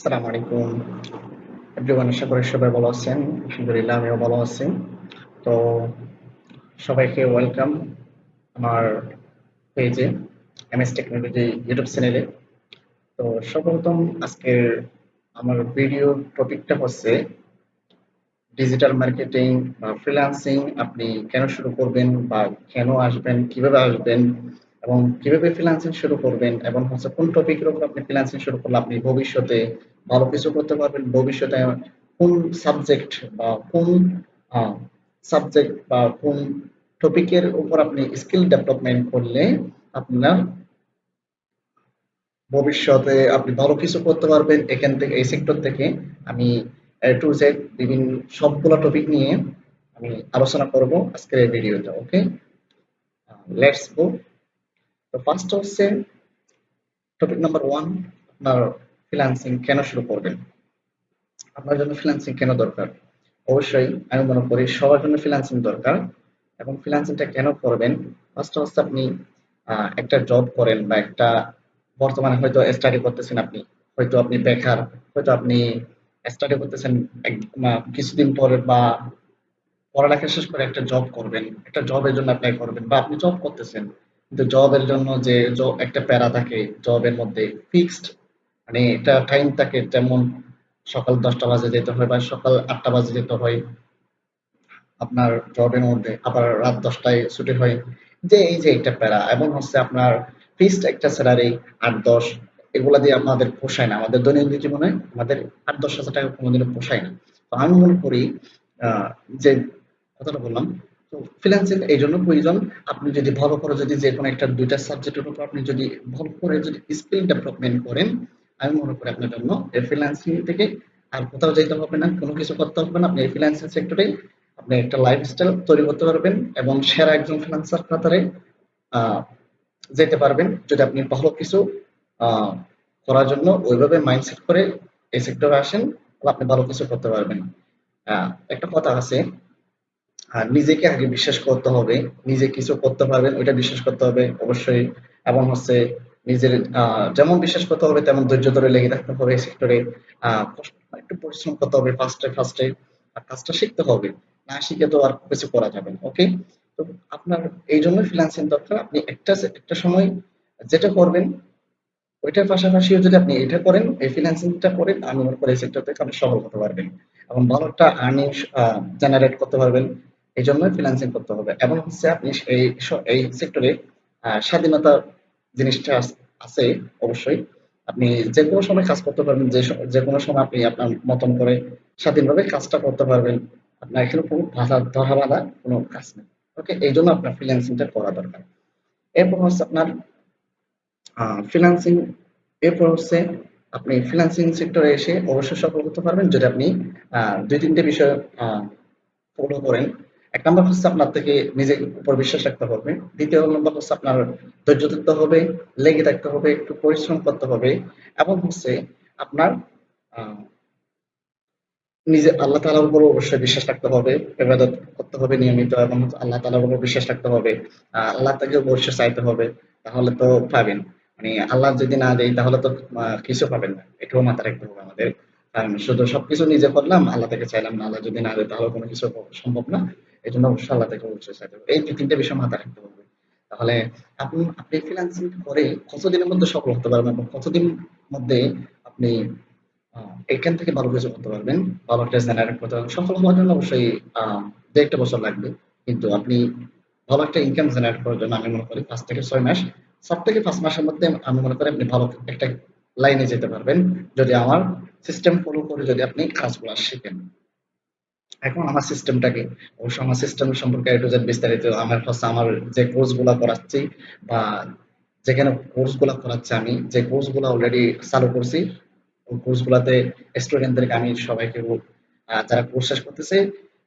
আসসালামু আলাইকুম এভরিওয়ান আশা করি সবাই ভালো আছেন। আলহামদুলিল্লাহ, আমিও ভালো আছি। তো সবাইকে ওয়েলকাম আমার পেজে এমএস টেকনোলজি ইউটিউব চ্যানেলে তো সর্বপ্রথম আজকের আমার ভিডিও টপিকটা হচ্ছে ডিজিটাল মার্কেটিং বা ফ্রিল্যান্সিং আপনি কেন শুরু করবেন বা কেন আসবেন, কীভাবে আসবেন এবং কীভাবে ফ্রিল্যান্সিং শুরু করবেন এবং হচ্ছে কোন টপিকের উপর আপনি ফ্রিল্যান্সিং শুরু করলে আপনি ভবিষ্যতে ভালো কিছু করতে পারবেন, ভবিষ্যতে কোন সাবজেক্ট বা কোন সাবজেক্ট বা কোন টপিকের উপর আপনি স্কিল ডেভেলপমেন্ট করলে আপনার ভবিষ্যতে আপনি ভালো কিছু করতে পারবেন। এখান থেকে, এই সেক্টর থেকে আমি টু জেড বিভিন্ন সবগুলো টপিক নিয়ে আমি আলোচনা করব আজকের এই ভিডিওতে ওকে লেটস গো তো ফার্স্ট হচ্ছে টপিক নাম্বার ওয়ান আপনার ফ্রিল্যান্সিং কেন শুরু করবেন? আপনার জন্য ফ্রিল্যান্সিং কেন দরকার? অবশ্যই আমি মনে করি সবার জন্য ফ্রিল্যান্সিং দরকার এবং ফ্রিল্যান্সিংটা কেন করবেন? ফার্স্ট হচ্ছে আপনি একটা জব করেন বা একটা বর্তমানে হয়তো স্টাডি করতেছেন আপনি, হয়তো আপনি বেকার, হয়তো আপনি স্টাডি করতেছেন কিছুদিন পরে বা পড়ালেখা শেষ করে একটা জব করবেন, একটা জবের জন্য অ্যাপ্লাই করবেন বা আপনি জব করতেছেন। কিন্তু জবের জন্য যে একটা প্যারা থাকে জবের মধ্যে ফিক্সড মানে এটা টাইম থাকে যেমন সকাল দশটা বাজে যেতে হয় বা সকাল আটটা বাজে যেতে হয়। আপনার জবের মধ্যে আবার রাত দশটায় ছুটি হয়। যে এই যে একটা প্যারা, এবং হচ্ছে আপনার ফিক্সড একটা স্যালারি আট দশ, এগুলা দিয়ে আমাদের পোষায় না। আমাদের দৈনন্দিন জীবনে আমাদের আট দশ হাজার টাকা কোনোদিনও পোষায় না। তো আমি মনে করি যে কথাটা বললাম, তো ফ্রিল্যান্সিং এই জন্য প্রয়োজন। আপনি যদি ভালো করে যদি যে কোনো একটা দুইটা সাবজেক্টের উপর আপনি যদি ভালো করে যদি স্কিল ডেভেলপমেন্ট করেন আমি মনে করি আপনার জন্য। এই ফ্রিল্যান্সিং থেকে আর কোথাও যেতে হবে না, কোনো কিছু করতে হবে না। আপনি এই ফ্রিল্যান্সিং সেক্টরে আপনি একটা লাইফস্টাইল তৈরি করতে পারবেন এবং সেরা একজন ফ্রিল্যান্সার কাতারে যেতে পারবেন। যদি আপনি ভালো কিছু করার জন্য ওইভাবে মাইন্ডসেট করে এই সেক্টরে আসেন, তাহলে আপনি ভালো কিছু করতে পারবেন। একটা কথা আছে নিজেকে আগে বিশ্বাস করতে হবে। নিজে কিছু করতে পারবেন, ওইটা বিশ্বাস করতে হবে অবশ্যই। এবং হচ্ছে নিজের যেমন বিশ্বাস করতে হবে, তেমন ধৈর্য ধরে লেগে থাকতে হবে সেক্টরে একটু পরিশ্রম করতে হবে ফার্স্টে ফার্স্টে আর কাজটা শিখতে হবে, না শিখে তো আর কিছু করা যাবে না ওকে তো আপনার এই জন্য ফ্রিল্যান্সিং দরকার। আপনি একটা একটা সময় যেটা করবেন, ওইটার পাশাপাশিও যদি আপনি এটা করেন, এই ফ্রিল্যান্সিংটা করেন, আমি মনে করি এই সেক্টর থেকে আপনি সফল হতে পারবেন। এবং ভালো একটা আর্নিং জেনারেট করতে পারবেন। এই জন্য ফ্রিল্যান্সিং করতে হবে। এবং হচ্ছে আপনি এই এই সেক্টরে স্বাধীনতা জিনিসটা আছে, অবশ্যই। আপনি যে কোনো সময় কাজ করতে পারবেন, যে কোনো সময় আপনি আপনার মতন করে স্বাধীনভাবে কাজটা করতে পারবেন। আপনার এখানে কোনো বাধা, ধরা বাধা কোনো কাজ নেই। ওকে, এই জন্য আপনার ফ্রিল্যান্সিংটা করা দরকার। এরপর হচ্ছে আপনার ফ্রিল্যান্সিং এরপর হচ্ছে আপনি ফ্রিল্যান্সিং সেক্টরে এসে অবশ্যই সফল করতে পারবেন। যদি আপনি দুই তিনটে বিষয় ফলো করেন এক নম্বর হচ্ছে আপনার থেকে নিজের উপর বিশ্বাস রাখতে হবে। দ্বিতীয় নম্বর হচ্ছে আপনার ধৈর্য ধরতে হবে, লেগে থাকতে হবে, একটু পরিশ্রম করতে হবে এবং হচ্ছে আপনার নিজে আল্লাহ তালার উপর অবশ্যই বিশ্বাস রাখতে হবে এবাদত করতে হবে নিয়মিত এবং আল্লাহ তালার উপর বিশ্বাস রাখতে হবে। আল্লাহ তাকে অবশ্যই চাইতে হবে, তাহলে তো পাবেন। মানে আল্লাহ যদি না দেয় তাহলে তো কিছু পাবেন না, এটাও মাথা রাখতে হবে আমাদের। কারণ শুধু সবকিছু নিজে করলাম, আল্লাহ থেকে চাইলাম না। আল্লাহ যদি না দেয় তাহলে কোনো কিছু সম্ভব না। এই জন্য অবশ্যই আল্লাহ অবশ্যই চাইতে হবে এই তিনটে বিষয় রাখতে হবে। তাহলে আপনি আপনি ফ্রিল্যান্সিং করে কতদিনের মধ্যে সফল হতে পারবেন এবং কতদিন মধ্যে আপনি এখান থেকে ভালো কিছু করতে পারবেন? ভালো একটা জেনারেট করতে পারবেন সফল হওয়ার জন্য অবশ্যই একটা বছর লাগবে। কিন্তু আপনি ভালো একটা ইনকাম জেনারেট করার জন্য আমি মনে করি পাঁচ থেকে ছয় মাস। সব থেকে পাঁচ মাসের মধ্যে আমি মনে করি আপনি ভালো একটা লাইনে যেতে পারবেন। যদি আমার সিস্টেম ফলো করে যদি আপনি কাজগুলো শিখেন। এখন আমার সিস্টেমটাকে অবশ্য আমার সিস্টেম সম্পর্কে একটু বিস্তারিত আমার হচ্ছে আমার যে কোর্সগুলা করাচ্ছি বা যেখানে কোর্সগুলা করাচ্ছি আমি, যে কোর্সগুলা অলরেডি চালু করছি, ওই স্টুডেন্টদেরকে আমি সবাইকে যারা কোর্স শেষ করতেছে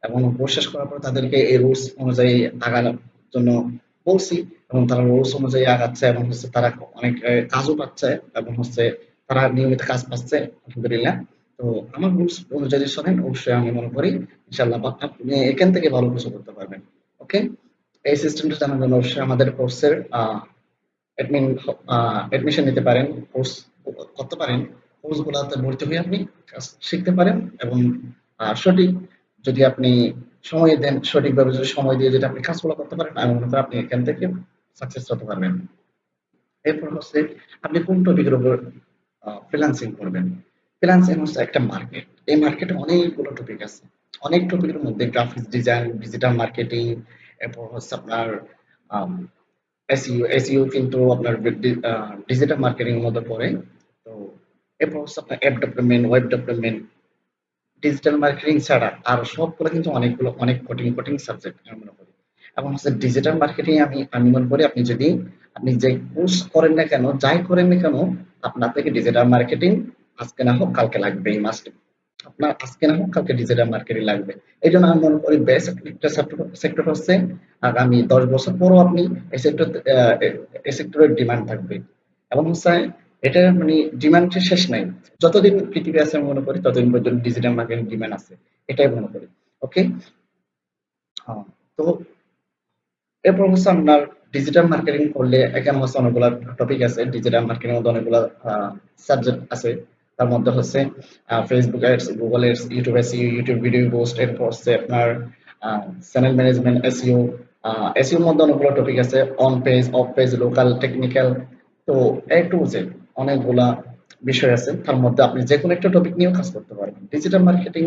এবং কোর্স শেষ করার পর তাদেরকে এই রুলস অনুযায়ী আগানোর জন্য বলছি এবং তারা রুলস অনুযায়ী আগাচ্ছে এবং হচ্ছে তারা অনেক কাজও পাচ্ছে এবং হচ্ছে তারা নিয়মিত কাজ পাচ্ছে, আলহামদুলিল্লাহ। তো আমার রুলস অনুযায়ী শোনেন অবশ্যই আমি মনে করি ইনশাল্লাহ আপনি এখান থেকে ভালো কিছু করতে পারবেন ওকে এই সিস্টেমটা জানার জন্য অবশ্যই আমাদের কোর্সের অ্যাডমিন অ্যাডমিশন নিতে পারেন কোর্স করতে পারেন কোর্সগুলোতে ভর্তি হয়ে আপনি শিখতে পারেন এবং সঠিক যদি আপনি সময় দেন, সঠিকভাবে যদি সময় দিয়ে যদি আপনি কাজগুলো করতে পারেন, আমি মনে করি আপনি এখান থেকে সাকসেস হতে পারবেন। এরপর হচ্ছে, আপনি কোন টপিকের উপর ফ্রিল্যান্সিং করবেন? ফ্রিল্যান্সিং হচ্ছে একটা মার্কেট এই মার্কেটে অনেকগুলো টপিক আছে। অনেক টপিকের মধ্যে গ্রাফিক্স ডিজাইন ডিজিটাল মার্কেটিং এরপর হচ্ছে আপনার এসইও এসইও কিন্তু আপনার ডিজিটাল মার্কেটিং এর মধ্যে পড়ে। তো এরপর হচ্ছে আপনার app development web development digital marketing ছাড়া আর সবগুলো কিন্তু অনেকগুলো, অনেক কঠিন কঠিন সাবজেক্ট আমি মনে করি এবং হচ্ছে ডিজিটাল মার্কেটিং আমি আমি মনে করি আপনি যদি, আপনি যে কোর্স করেন না কেন, যাই করেন না কেন, আপনার থেকে ডিজিটাল মার্কেটিং আজকে না হোক, কালকে লাগবে, এই মাসে আপনার আজকে না হোক, কালকে ডিজিটাল মার্কেটিং লাগবে। এই জন্য আমি মনে করি বেস্ট সেক্টর হচ্ছে আগামী দশ বছর পরও আপনি এই সেক্টর এই সেক্টরের ডিমান্ড থাকবে। এবং হচ্ছে এটা মানে ডিমান্ড শেষ নাই। যতদিন পৃথিবী আছে আমি মনে করি, ততদিন পর্যন্ত ডিজিটাল মার্কেটিং ডিমান্ড আছে। এটাই মনে করি। ওকে তো এরপর হচ্ছে আপনার ডিজিটাল মার্কেটিং করলে এখানে হচ্ছে অনেকগুলো টপিক আছে। ডিজিটাল মার্কেটিং মধ্যে অনেকগুলো সাবজেক্ট আছে। তার মধ্যে হচ্ছে Facebook ads Google ads YouTube SEO YouTube video post এরপর হচ্ছে আপনার চ্যানেল ম্যানেজমেন্ট এসইও এসইওর মধ্যে অনেকগুলো টপিক আছে on page off page local technical তো এ টু জেড অনেকগুলা বিষয় আছে, তার মধ্যে আপনি যে কোনো একটা টপিক নিয়েও কাজ করতে পারবেন। ডিজিটাল মার্কেটিং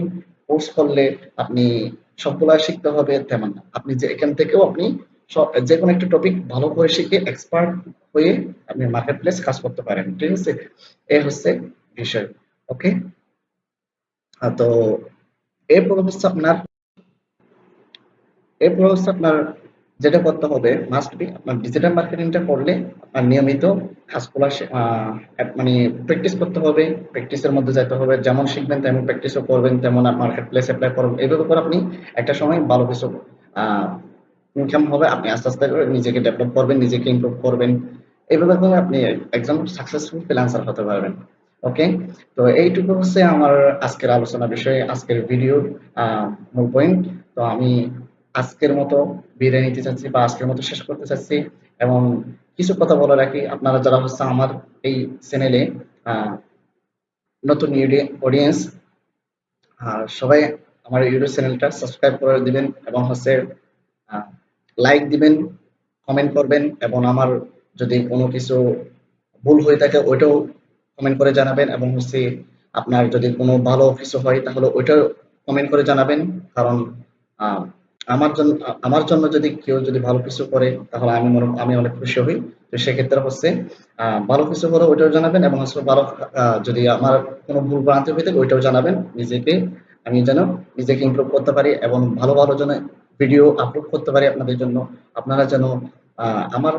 কোর্স করলে আপনি সবগুলা শিখতে হবে, তেমন না। আপনি যে এখান থেকেও আপনি যে কোনো একটা টপিক ভালো করে শিখে এক্সপার্ট হয়ে আপনি মার্কেট প্লেস কাজ করতে পারেন। ঠিক আছে? এ হচ্ছে বিষয় ওকে তো এরপর হচ্ছে আপনার এরপর হচ্ছে আপনার যেটা করতে হবে মাস্ট বি আপনার ডিজিটাল মার্কেটিংটা করলে আপনার নিয়মিত কাজগুলো মানে প্র্যাকটিস করতে হবে প্র্যাকটিসের মধ্যে যেতে হবে, যেমন শিখবেন তেমন প্র্যাকটিসও করবেন, তেমন মার্কেট প্লেস অ্যাপ্লাই করবেন, এইভাবে করে আপনি একটা সময় ভালো কিছু ইনকাম হবে, আপনি আস্তে আস্তে করে নিজেকে ডেভেলপ করবেন, নিজেকে ইমপ্রুভ করবেন, এইভাবে করে আপনি একজন সাকসেসফুল ফ্রিল্যান্সার হতে পারবেন। ওকে তো এইটুকু হচ্ছে আমার আজকের আলোচনা বিষয়ে, আজকের ভিডিও মূল পয়েন্ট তো আমি আজকের মতো বিদায় নিতে চাচ্ছি বা আজকের মতো শেষ করতে চাচ্ছি। এবং কিছু কথা বলে রাখি আপনারা যারা হচ্ছে আমার এই চ্যানেলে নতুন অডিয়েন্স সবাই আমার ইউটিউব চ্যানেলটা সাবস্ক্রাইব করে দিবেন এবং হচ্ছে লাইক দিবেন কমেন্ট করবেন এবং আমার যদি কোনো কিছু ভুল হয়ে থাকে, ওইটাও কমেন্ট করে জানাবেন এবং হচ্ছে আপনার যদি কোনো ভালো কিছু হয় তাহলে ওইটাও কমেন্ট করে জানাবেন। কারণ আমার জন্য আমার জন্য যদি কেউ যদি ভালো কিছু করে তাহলে আমি মনে, আমি অনেক খুশি হই। তো সেক্ষেত্রে হচ্ছে ভালো কিছু করে ওইটাও জানাবেন এবং হচ্ছে ভালো যদি আমার কোনো ভুল ভ্রান্তি হয়ে থাকে ওইটাও জানাবেন। নিজেকে আমি যেন নিজেকে ইমপ্রুভ করতে পারি এবং ভালো ভালো যেন ভিডিও আপলোড করতে পারি আপনাদের জন্য। আপনারা যেন আমার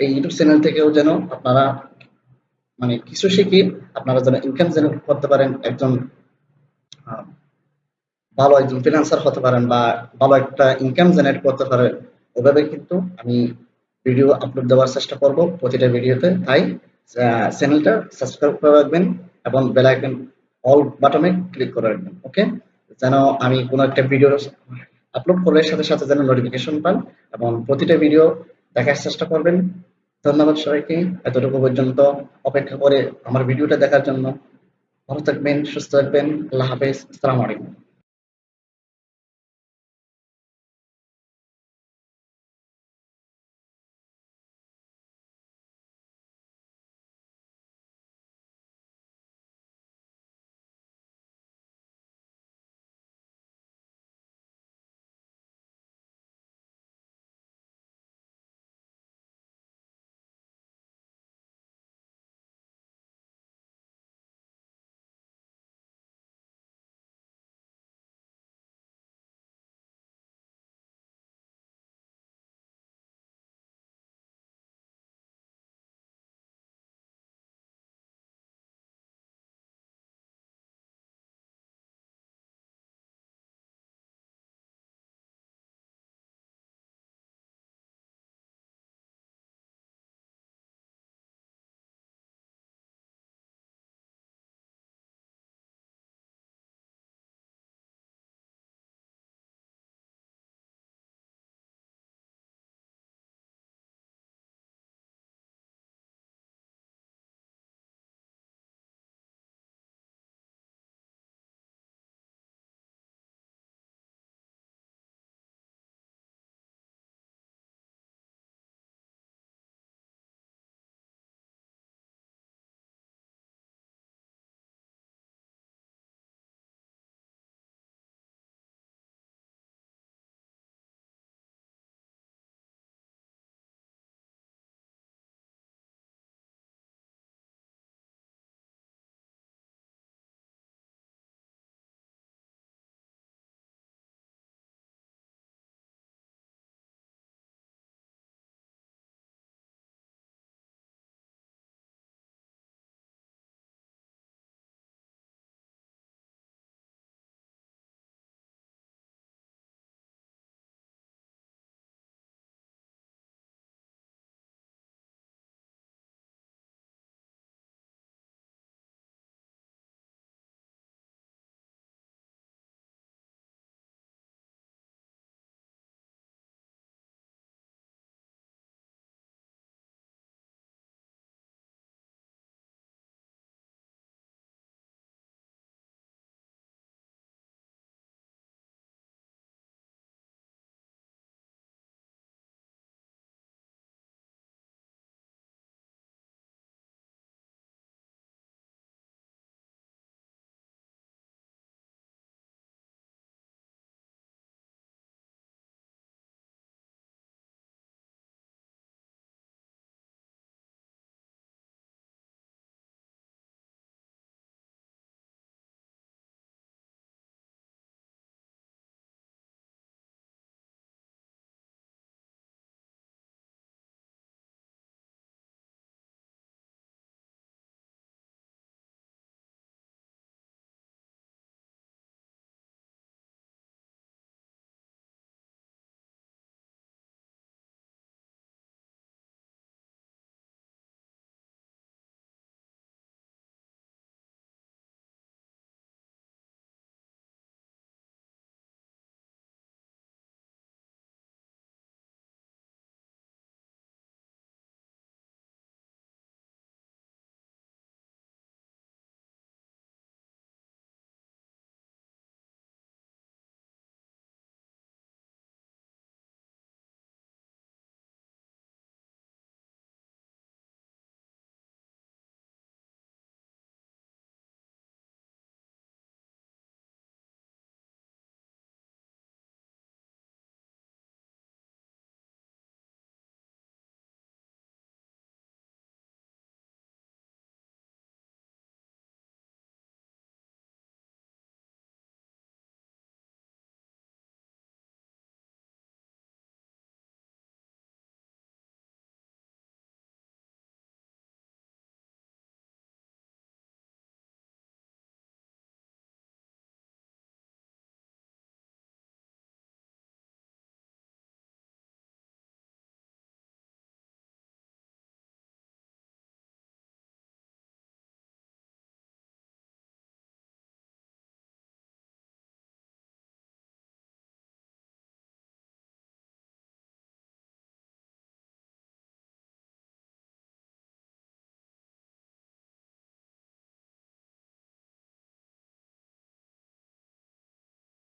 এই ইউটিউব চ্যানেল থেকেও যেন আপনারা মানে কিছু শিখে, আপনারা যেন ইনকাম জেনারেট করতে পারেন, একজন ভালো একজন ফ্রিল্যান্সার হতে পারেন বা ভালো একটা ইনকাম জেনারেট করতে পারেন, ওভাবে কিন্তু আমি ভিডিও আপলোড দেওয়ার চেষ্টা করব প্রতিটা ভিডিওতে তাই চ্যানেলটা সাবস্ক্রাইব করে রাখবেন এবং বেল আইকন অল বাটনে ক্লিক করে রাখবেন ওকে যেন আমি কোনো একটা ভিডিও আপলোড করলে সাথে সাথে যেন নোটিফিকেশন পান এবং প্রতিটা ভিডিও দেখার চেষ্টা করবেন। ধন্যবাদ সবাইকে এতটুকু পর্যন্ত অপেক্ষা করে আমার ভিডিওটা দেখার জন্য। ভালো থাকবেন, সুস্থ থাকবেন, আল্লাহ হাফেজ, আসসালামু আলাইকুম।